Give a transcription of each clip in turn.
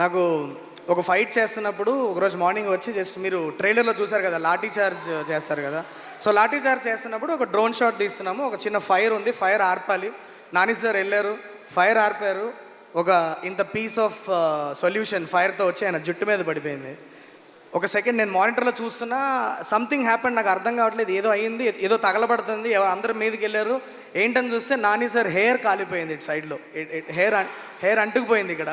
నాకు ఒక ఫైట్ చేస్తున్నప్పుడు ఒకరోజు మార్నింగ్ వచ్చి జస్ట్ మీరు ట్రైలర్లో చూసారు కదా లాఠీ చార్జ్ చేస్తారు కదా. సో లాఠీ చార్జ్ చేస్తున్నప్పుడు ఒక డ్రోన్ షాట్ తీస్తున్నాము. ఒక చిన్న ఫైర్ ఉంది. ఫైర్ ఆర్పాలి. నాని సార్ వెళ్ళారు. ఫైర్ ఆర్పారు. ఒక ఇంత పీస్ ఆఫ్ సొల్యూషన్ ఫైర్తో వచ్చి ఆయన జుట్టు మీద పడిపోయింది. ఒక సెకండ్ నేను మానిటర్లో చూస్తున్నా సంథింగ్ హ్యాపెన్ నాకు అర్థం కావట్లేదు. ఏదో అయ్యింది ఏదో తగలబడుతుంది. అందరి మీదకి వెళ్ళారు. ఏంటని చూస్తే నాని సార్ హెయిర్ కాలిపోయింది ఇటు సైడ్లో హెయిర్ హెయిర్ అంటుకుపోయింది ఇక్కడ.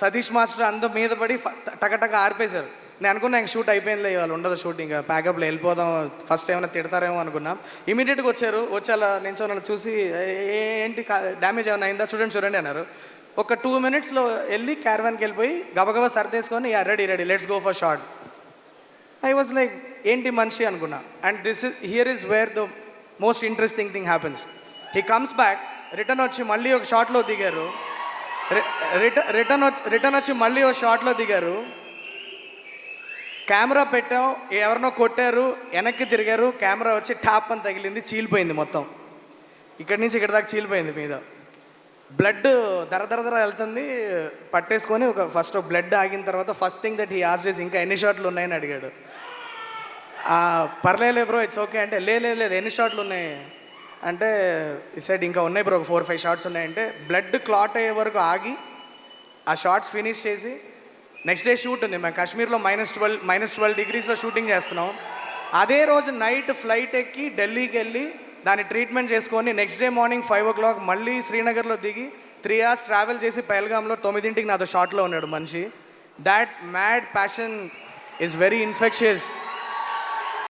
సతీష్ మాస్టర్ అందరు మీద పడి టకటక ఆర్పేశారు. నేను అనుకున్నా ఇంక షూట్ అయిపోయిందిలే ఇవాళ ఉండదు షూట్ ఇంకా ప్యాకప్లో వెళ్ళిపోదాం ఫస్ట్ ఏమైనా తిడతారేమో అనుకున్నా. ఇమీడియట్గా వచ్చారు వచ్చి అలా నేను అలా చూసి "ఏ- ఏంటి డ్యామేజ్ ఏమైనా అయిందా చూడండి చూడండి అన్నారు. ఒక టూ మినిట్స్లో వెళ్ళి క్యారవాన్కి వెళ్ళిపోయి గబగబా సర్దేసుకొని yeah ready ready let's go for shot I was like ఏంటి మనిషి? అనుకున్నా. And this is here is where the most interesting thing happens he comes back return వచ్చి మళ్ళీ ఒక షార్ట్లో దిగారు. రిటర్న్ రిటర్న్ వచ్చి రిటర్న్ వచ్చి మళ్ళీ ఒక షాట్లో దిగారు. కెమెరా పెట్టాం ఎవరినో కొట్టారు వెనక్కి తిరిగారు కెమెరా వచ్చి టాప్ అని తగిలింది చీలిపోయింది మొత్తం. ఇక్కడి నుంచి ఇక్కడ దాకా చీలిపోయింది మీద. బ్లడ్ దర దర వెళ్తుంది పట్టేసుకొని ఒక ఫస్ట్ బ్లడ్ ఆగిన తర్వాత first thing that he asks ఇంకా ఎన్ని షాట్లు ఉన్నాయని అడిగాడు. పర్లేదు బ్రో ఇట్స్ ఓకే అంటే లేదు లేదు ఎన్ని షాట్లు ఉన్నాయి? అంటే ఈ సైడ్ ఇంకా ఉన్నాయి బ్రో ఒక ఫోర్ ఫైవ్ షార్ట్స్ ఉన్నాయంటే బ్లడ్ క్లాట్ అయ్యే వరకు ఆగి ఆ షార్ట్స్ ఫినిష్ చేసి నెక్స్ట్ డే షూట్ ఉంది. మేము కాశ్మీర్లో మైనస్ ట్వెల్వ్ మైనస్ ట్వెల్వ్ డిగ్రీస్లో షూటింగ్ చేస్తున్నాం. అదే రోజు నైట్ ఫ్లైట్ ఎక్కి ఢిల్లీకి వెళ్ళి దాన్ని ట్రీట్మెంట్ చేసుకొని next day morning five o'clock మళ్ళీ శ్రీనగర్లో దిగి త్రీ అవర్స్ ట్రావెల్ చేసి పహల్గామ్లో తొమ్మిదింటికి నాతో షార్ట్లో ఉన్నాడు మనిషి. That mad passion is very infectious